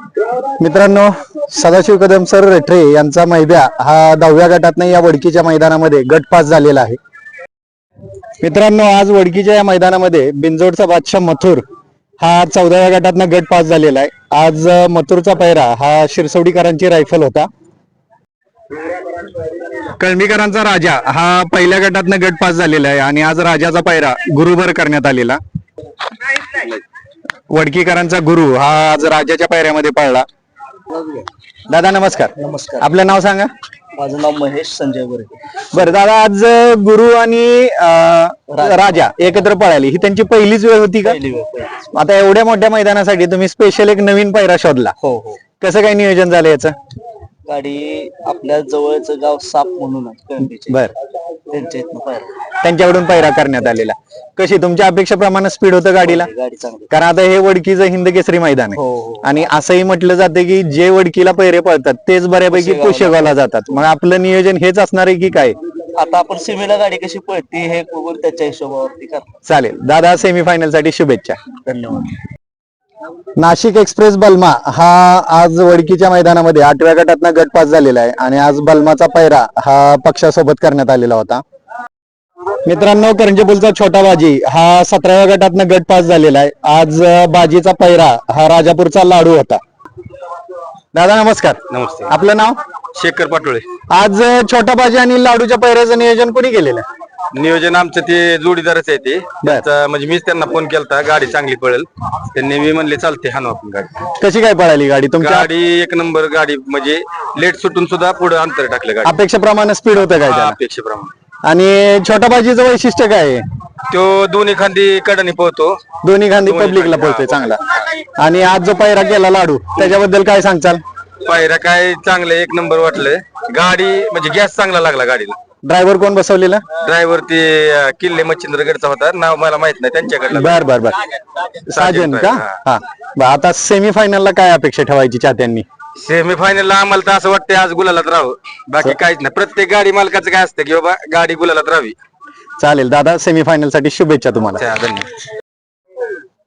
मित्रांनो सदाशिव कदम सर रेठरे यांचा मैद्या हा दहाव्या गटातनं या वडकीच्या मैदानामध्ये गट पास झालेला आहे. मित्रांनो आज वडकीच्या या मैदानामध्ये बिंजोडचा बादशाह मथुर हा चौदाव्या गटातनं गट पास झालेला आहे. आज मथुरचा पैरा हा शिरसवडीकरांची रायफल होता. कळंबीकरांचा राजा हा पहिल्या गटातनं गट पास झालेला आहे आणि आज राजाचा पैरा गुरुभर करण्यात आलेला. वडकीकरांचा गुरु हा आज राजाच्या पायऱ्यामध्ये पळला. दादा नमस्कार. नमस्कार. आपलं नाव सांगा. माझं नाव महेश संजय वर्गे बरं दादा आज गुरु आणि अं, राजा. एकत्र पळाली. ही त्यांची पहिलीच वेळ होती का? पहिली वेळ पहिली. आता एवढ्या मोठ्या मैदानासाठी तुम्ही स्पेशल एक नवीन पायरा शोधला. हो हो. कसं काय नियोजन झालं याचं? गाडी आपल्या जवळचं गाव साप म्हणून आहे कळंबीचे. बर. त्यांच्या इथनं पाहिजे त्यांच्याकडून पायरा करण्यात आलेला. कशी? तुमच्या अपेक्षेप्रमाणे स्पीड होतं गाडीला? गाडी चांगली कारण आता हे वडकीचं हिंद केसरी मैदान आहे. हो हो. आणि असंही म्हटलं जातं की जे वडकीला पैरे पळतात तेच बऱ्यापैकी पुशेगावला जातात. मग आपलं नियोजन हेच असणार आहे की काय? आता आपण सीमेला गाडी कशी पळते हे बघून त्याच्या हिशोबावरती चालेल. दादा सेमीफायनलसाठी शुभेच्छा. धन्यवाद. नाशिक एक्सप्रेस बल्मा हा आज वडकीच्या मैदानामध्ये आठव्या गटातनं गट पास झालेला आहे. आणि आज बल्माचा पैरा हा पक्षासोबत करण्यात आलेला होता. मित्रांनो करंजेपूलचा छोटा बाजी हा सतराव्या गटातनं गट पास झालेला आहे. आज बाजीचा पैरा हा राजापूरचा लाडू होता. दादा नमस्कार. नमस्ते. आपलं नाव? शेखर पाटोळे. आज छोटा बाजी आणि लाडूच्या पैऱ्याचं नियोजन कोणी केलेलं? आहे? नियोजन आमचं ते जोडीदारच आहे ते. त्यांचा म्हणजे मीच त्यांना फोन केलता गाडी चांगली पळेल. त्यांनी मी म्हणले चालते हाणू आपण गाडी. कशी काय पळाली गाडी? तुमच्या गाडी एक नंबर गाडी म्हणजे लेट सुटून सुद्धा पुढे अंतर टाकलं गाडी. अपेक्षेप्रमाणे स्पीड होतं काय हा, अपेक्षेप्रमाणे. आणि छोटा बाजीचं वैशिष्ट्य काय आहे? तो दोन्ही खांदी कडनी पळतो. दोन्ही गांधी दोन्ही पब्लिकला खांदी, पळतोय हा. चांगला. आणि आज जो पायरा केला लाडू त्याच्याबद्दल काय सांगचाल पायऱ्या काय चांगलं एक नंबर वाटलं. गाडी म्हणजे गॅस चांगला लागला गाडीला. ड्रायव्हर कोण बसवलेला? ड्रायव्हर ते अं, किल्ले मच्छिंद्रगडचा होता. नाव मला माहीत नाही त्यांच्याकडलं. बर बर बर. साजन का? हा. बर, आता सेमीफायनल ला काय अपेक्षा ठेवायची चाहत्यांनी? सेमी फायनलला आम्हाला तर असं वाटतं आज गुलालात राहावं. बाकी काहीच नाही. प्रत्येक गाडी मालकाचं काय असतं की बाबा गाडी गुलालात राहावी. चालेल दादा सेमीफायनलसाठी शुभेच्छा तुम्हाला. धन्यवाद.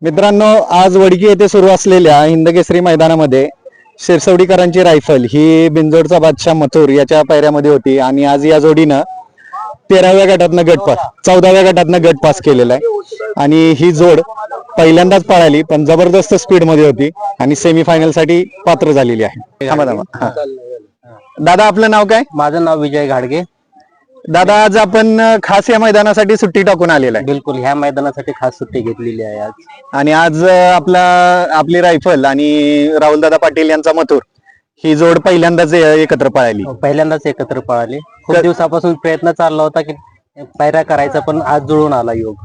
मित्रांनो आज वडकी येथे सुरू असलेल्या हिंदकेसरी मैदानामध्ये शिरसवडीकरांची रायफल ही बिंजोडचा बादशाह मथुर याच्या पायऱ्यामध्ये होती आणि आज या जोडीनं तेराव्या गटातनं गट पास चौदाव्या गटातनं गट पास केलेला आहे. आणि ही जोड पहिल्यांदाच पळाली पण जबरदस्त स्पीडमध्ये होती आणि सेमीफायनलसाठी पात्र झालेली आहे. थांबा थांबा. हा. दादा आपलं नाव काय? माझं नाव विजय घाडगे. दादा आज आपण अं, खास या मैदानासाठी सुट्टी टाकून आलेला आहे. बिलकुल ह्या मैदानासाठी खास सुट्टी घेतलेली आहे आज. आणि आज अं, आपला आपली रायफल आणि राहुल दादा पाटील यांचा मथुर ही जोड पहिल्यांदाच अं, एकत्र पळाली. पहिल्यांदाच एकत्र पळाले. खूप दिवसापासून प्रयत्न चालला होता की पायऱ्या करायचा पण आज जुळून आला योग.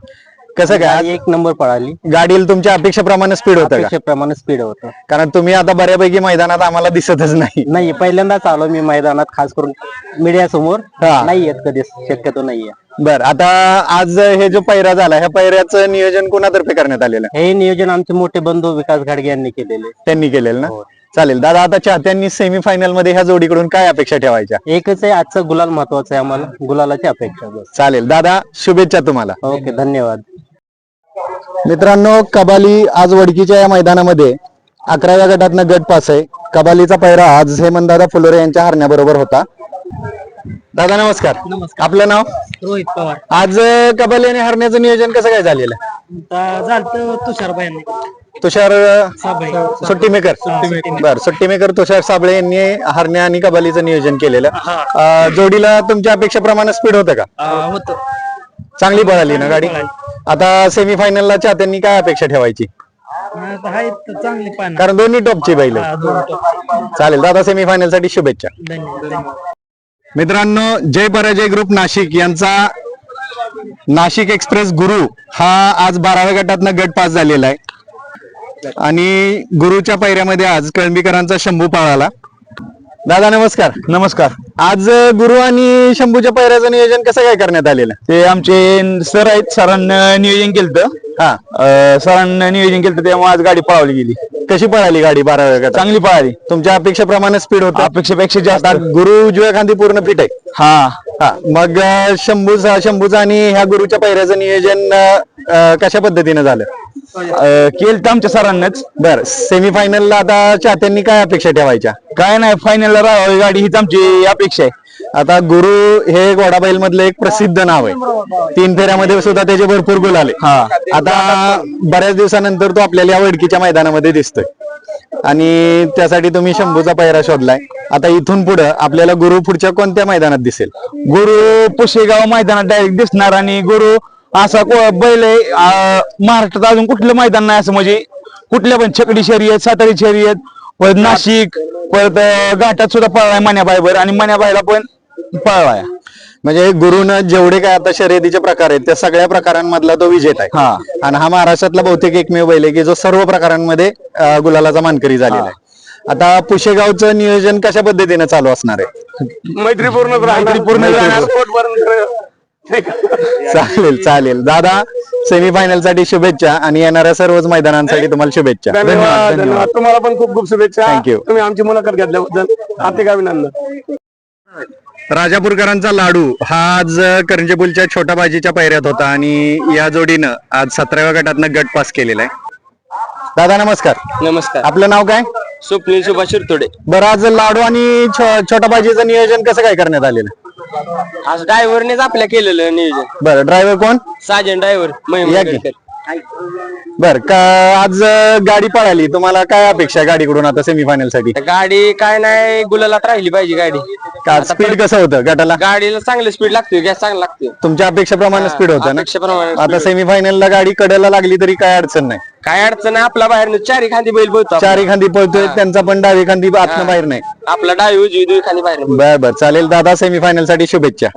कसं काय? एक नंबर पळाली. गाडीला तुमच्या अपेक्षेप्रमाणे स्पीड होतं का? अपेक्षेप्रमाणे स्पीड होतं. कारण तुम्ही आता बऱ्यापैकी मैदानात आम्हाला दिसतच नाही. नाही पहिल्यांदाच आलो मी मैदानात खास करून मीडिया समोर. हा. नाही येत कधी शक्यतो नाहीये बर आता आज हे जो पैरा झाला ह्या पैऱ्याचं नियोजन कुणातर्फे करण्यात आलेलं? आहे? हे नियोजन आमचे मोठे बंधू विकास घाडगे यांनी केलेले. त्यांनी केलेलं ना? हो. चालेल दादा आता चाहत्यांनी सेमीफायनलमध्ये ह्या जोडीकडून काय अपेक्षा ठेवायच्या? एकच आहे आजचा गुलाल महत्त्वाचा आहे आम्हाला गुलालाची अपेक्षा बस. चालेल दादा शुभेच्छा तुम्हाला. ओके धन्यवाद. मित्रांनो कबाली आज वडकीच्या या मैदानामध्ये अकराव्या गटातनं गट पास आहे. कबालीचा पैरा आज हेमंतदादा फुलोरे यांच्या हरण्याबरोबर होता. दादा नमस्कार. नमस्कार. आपलं नाव? रोहित पवार. आज अं, कबाली आणि हरण्याचं नियोजन कसं काय झालेलं? झालं तुषार तुषार अं, सुट्टी मेकर. बर सुट्टी मेकर तुषार साबळे यांनी हरण्या आणि कबालीचं नियोजन केलेलं. अं, जोडीला तुमच्या अपेक्षेप्रमाणे स्पीड होतं का? होत. चांगली पळाली ना गाडी. आता सेमीफायनलला चाहत्यांनी काय अपेक्षा ठेवायची? चांगली पान. कारण दोन्ही टॉपची बैल. चालेल दादा सेमीफायनलसाठी शुभेच्छा मित्रांनो जय पराजय ग्रुप नाशिक यांचा नाशिक एक्सप्रेस गुरु हा आज बाराव्या गटातनं गट पास झालेला आहे. आणि गुरुच्या पायऱ्यामध्ये आज कळंबीकरांचा शंभू पाळाला दादा नमस्कार. नमस्कार. आज गुरु आणि शंभूच्या पायऱ्याचं नियोजन कसं काय करण्यात आलेलं? ते आमचे सर आहेत सरांना नियोजन केलं हा. सरांना नियोजन केलं त्यामुळे आज गाडी पळवली गेली. कशी पळाली गाडी बाराव्या गटात चांगली पळाली. तुमच्या अपेक्षेप्रमाणे स्पीड होता? अपेक्षेपेक्षा जास्त. आता गुरु उजव्या खांदी पूर्ण फिट आहे. हा. हा. मग अं, शंभूचा शंभूचा आणि ह्या गुरुच्या पायऱ्याचं नियोजन अं, अं, कशा पद्धतीने झालं? केलं तर आमच्या सरांनाच. बर सेमीफायनलला आता चाहत्यांनी काय अपेक्षा ठेवायच्या? काय नाही फायनलला राहावी गाडी हीच आमची अपेक्षा आहे. आता गुरु हे घोडाबैल मधलं एक प्रसिद्ध नाव आहे. तीन फेऱ्यामध्ये सुद्धा त्याचे भरपूर गुल आले. हा. आता बऱ्याच दिवसानंतर तो आपल्याला या वडकीच्या मैदानामध्ये दिसतोय. आणि त्यासाठी तुम्ही शंभूचा पैरा शोधलाय. आता इथून पुढे आपल्याला गुरु पुढच्या कोणत्या मैदानात दिसेल? गुरु पुशेगाव मैदानात डायरेक्ट दिसणार आणि गुरु असा को- बैल आहे महाराष्ट्रात अजून कुठलं मैदान नाही असं म्हणजे कुठल्या पण छकडी शर्यत सातारी शर्यत परत नाशिक परत घाटात सुद्धा पळलाय मन्याबाईवर आणि मन्याबाईला पण पळलाय. म्हणजे गुरुनं जेवढे काय आता शर्यतीचे प्रकार आहेत त्या सगळ्या प्रकारांमधला तो विजेता आहे. हा. आणि हा महाराष्ट्रातला बहुतेक एकमेव बैल आहे की जो सर्व प्रकारांमध्ये गुलालाचा मानकरी झालेला आहे. आता पुशेगावचं नियोजन कशा पद्धतीने चालू असणार आहे? मैत्रीपूर्ण मैत्रीपूर्ण. चालेल चालेल. दादा सेमीफायनलसाठी शुभेच्छा आणि येणाऱ्या सर्वच मैदानांसाठी तुम्हाला शुभेच्छा. धन्यवाद धन्यवाद तुम्हाला पण खूप खूप शुभेच्छा. You. तुम्ही आमची मुलाखत घेतल्याबद्दल हार्दिक अभिनंदन. राजापूरकरांचा लाडू हा आज करंजेपूलच्या छोटा बाजीच्या पैऱ्यात होता आणि या जोडीनं आज सतराव्या गटातनं गट पास केलेला आहे. दादा नमस्कार. नमस्कार. आपलं नाव काय? स्वप्नील सुभाष शिरतोडे. बरं आज लाडू आणि छो- छोटा बाजीचं नियोजन कसं काय करण्यात आलेलं? आज ड्रायव्हरनेच आपल्या केलेलं नियोजन. बरं ड्रायव्हर कोण? साजन ड्रायव्हर या की. बर का आज अं, गाडी पळाली? तुम्हाला काय अपेक्षा आहे गाडीकडून आता सेमीफायनलसाठी गाडी काय नाही गुलालात राहिली पाहिजे गाडी. का? स्पीड कसं होतं गटाला? गाडीला चांगलं स्पीड लागते गॅस चांगला लागते तुमच्या अपेक्षेप्रमाणे स्पीड होतं ना? अपेक्षेप्रमाणे आता सेमीफायनलला गाडी कडेला लागली तरी काय अडचण नाही. काय अडचण नाही आपला बाहेर चारी खांदी बैल बोलतो चारी खांदी पळतोय त्यांचा पण डावी खांदी आतनं बाहेर नाही. आपला डावी उजवी दुई खांदी बाहेर बर बर. चालेल दादा सेमीफायनलसाठी शुभेच्छा.